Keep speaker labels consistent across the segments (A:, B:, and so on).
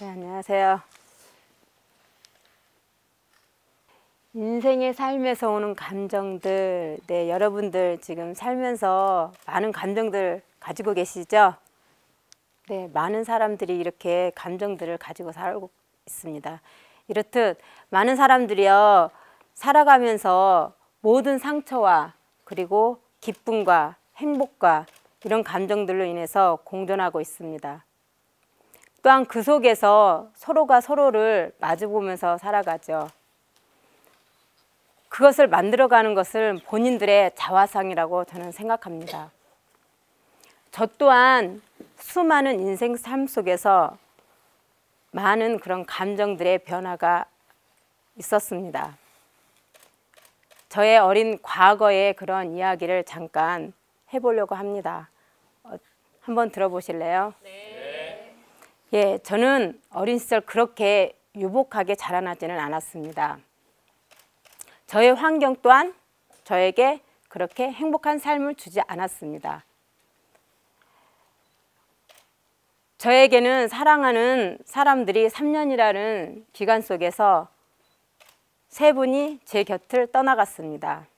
A: 네, 안녕하세요. 인생의 삶에서 오는 감정들, 네, 여러분들 지금 살면서 많은 감정들 가지고 계시죠? 네, 많은 사람들이 이렇게 감정들을 가지고 살고 있습니다. 이렇듯 많은 사람들이요, 살아가면서 모든 상처와 그리고 기쁨과 행복과 이런 감정들로 인해서 공존하고 있습니다. 또한 그 속에서 서로가 서로를 마주보면서 살아가죠. 그것을 만들어가는 것을 본인들의 자화상이라고 저는 생각합니다. 저 또한 수많은 인생 삶 속에서 많은 그런 감정들의 변화가 있었습니다. 저의 어린 과거의 그런 이야기를 잠깐 해보려고 합니다. 어, 한번 들어보실래요? 네. 예, 저는 어린 시절 그렇게 유복하게 자라나지는 않았습니다. 저의 환경 또한 저에게 그렇게 행복한 삶을 주지 않았습니다. 저에게는 사랑하는 사람들이 3년이라는 기간 속에서 세 분이 제 곁을 떠나갔습니다.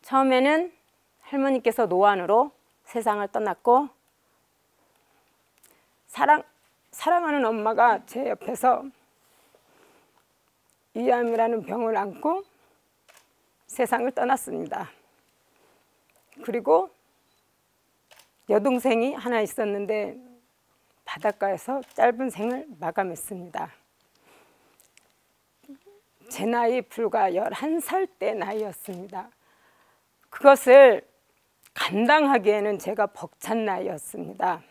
A: 처음에는 할머니께서 노안으로 세상을 떠났고 사랑 사랑하는 엄마가 제 옆에서 이암이라는 병을 안고 세상을 떠났습니다. 그리고 여동생이 하나 있었는데 바닷가에서 짧은 생을 마감했습니다. 제 나이 불과 11살 때 나이였습니다. 그것을 감당하기에는 제가 벅찬 나이였습니다.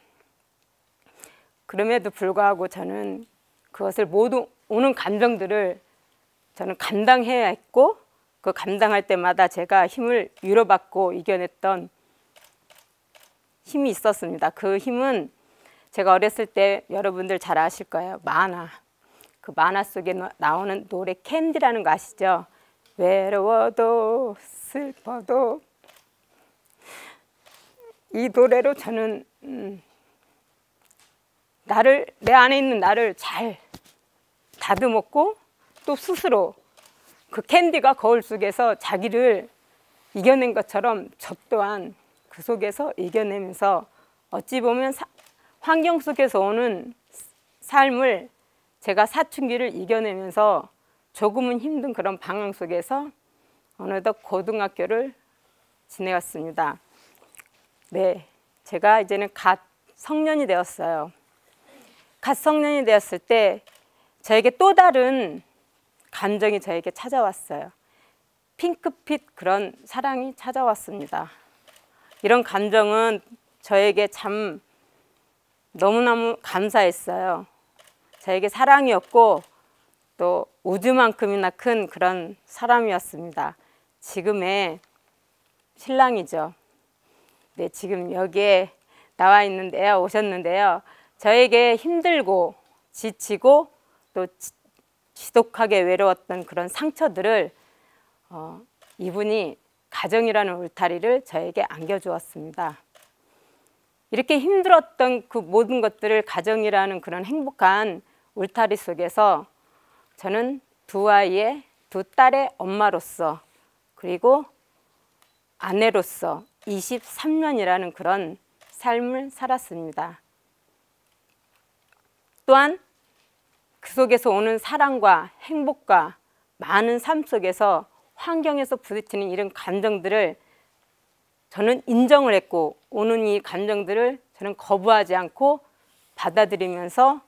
A: 그럼에도 불구하고 저는 그것을 모두 오는 감정들을 저는 감당해야 했고 그 감당할 때마다 제가 힘을 위로받고 이겨냈던 힘이 있었습니다. 그 힘은 제가 어렸을 때 여러분들 잘 아실 거예요. 만화. 그 만화 속에 나오는 노래 캔디라는 거 아시죠? 외로워도 슬퍼도 이 노래로 저는 음, 나를 내 안에 있는 나를 잘 다듬었고 또 스스로 그 캔디가 거울 속에서 자기를 이겨낸 것처럼 저 또한 그 속에서 이겨내면서 어찌 보면 사, 환경 속에서 오는 삶을 제가 사춘기를 이겨내면서 조금은 힘든 그런 방황 속에서 어느덧 고등학교를 지내왔습니다. 네, 제가 이제는 갓 성년이 되었어요. 갓 성년이 되었을 때 저에게 또 다른 감정이 저에게 찾아왔어요. 핑크빛 그런 사랑이 찾아왔습니다. 이런 감정은 저에게 참 너무너무 감사했어요. 저에게 사랑이었고 또 우주만큼이나 큰 그런 사람이었습니다. 지금의 신랑이죠. 네, 지금 여기에 나와 있는 데요. 오셨는데요. 저에게 힘들고 지치고 또 지독하게 외로웠던 그런 상처들을 어, 이분이 가정이라는 울타리를 저에게 안겨주었습니다. 이렇게 힘들었던 그 모든 것들을 가정이라는 그런 행복한 울타리 속에서 저는 두 아이의 두 딸의 엄마로서 그리고 아내로서 23년이라는 그런 삶을 살았습니다. 또한 그 속에서 오는 사랑과 행복과 많은 삶 속에서 환경에서 부딪히는 이런 감정들을 저는 인정을 했고 오는 이 감정들을 저는 거부하지 않고 받아들이면서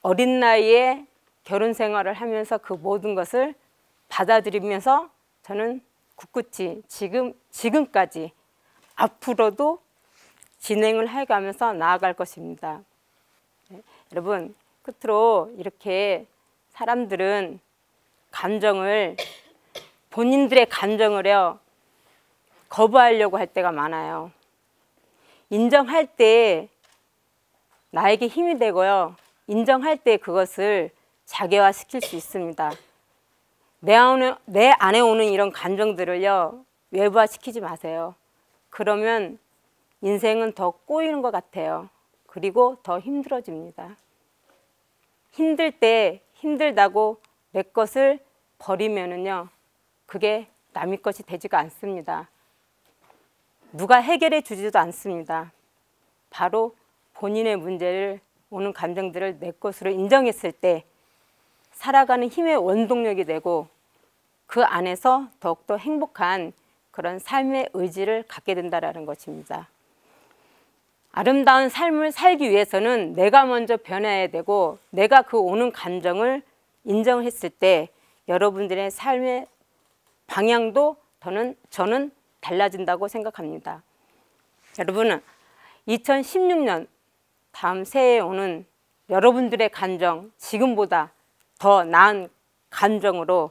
A: 어린 나이에 결혼 생활을 하면서 그 모든 것을 받아들이면서 저는 굳굳이 지금 지금까지 앞으로도 진행을 해가면서 나아갈 것입니다. 네, 여러분 끝으로 이렇게 사람들은 감정을 본인들의 감정을요 거부하려고 할 때가 많아요. 인정할 때 나에게 힘이 되고요. 인정할 때 그것을 자괴화시킬 수 있습니다. 내 안에, 내 안에 오는 이런 감정들을요 외부화시키지 마세요. 그러면 인생은 더 꼬이는 것 같아요. 그리고 더 힘들어집니다. 힘들 때 힘들다고 내 것을 버리면은요, 그게 남의 것이 되지가 않습니다. 누가 해결해 주지도 않습니다. 바로 본인의 문제를 오는 감정들을 내 것으로 인정했을 때 살아가는 힘의 원동력이 되고 그 안에서 더욱더 행복한 그런 삶의 의지를 갖게 된다라는 것입니다. 아름다운 삶을 살기 위해서는 내가 먼저 변해야 되고 내가 그 오는 감정을 인정했을 때 여러분들의 삶의 방향도 저는, 저는 달라진다고 생각합니다. 여러분, 2016년 다음 새해에 오는 여러분들의 감정, 지금보다 더 나은 감정으로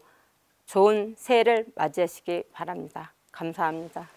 A: 좋은 새해를 맞이하시기 바랍니다. 감사합니다.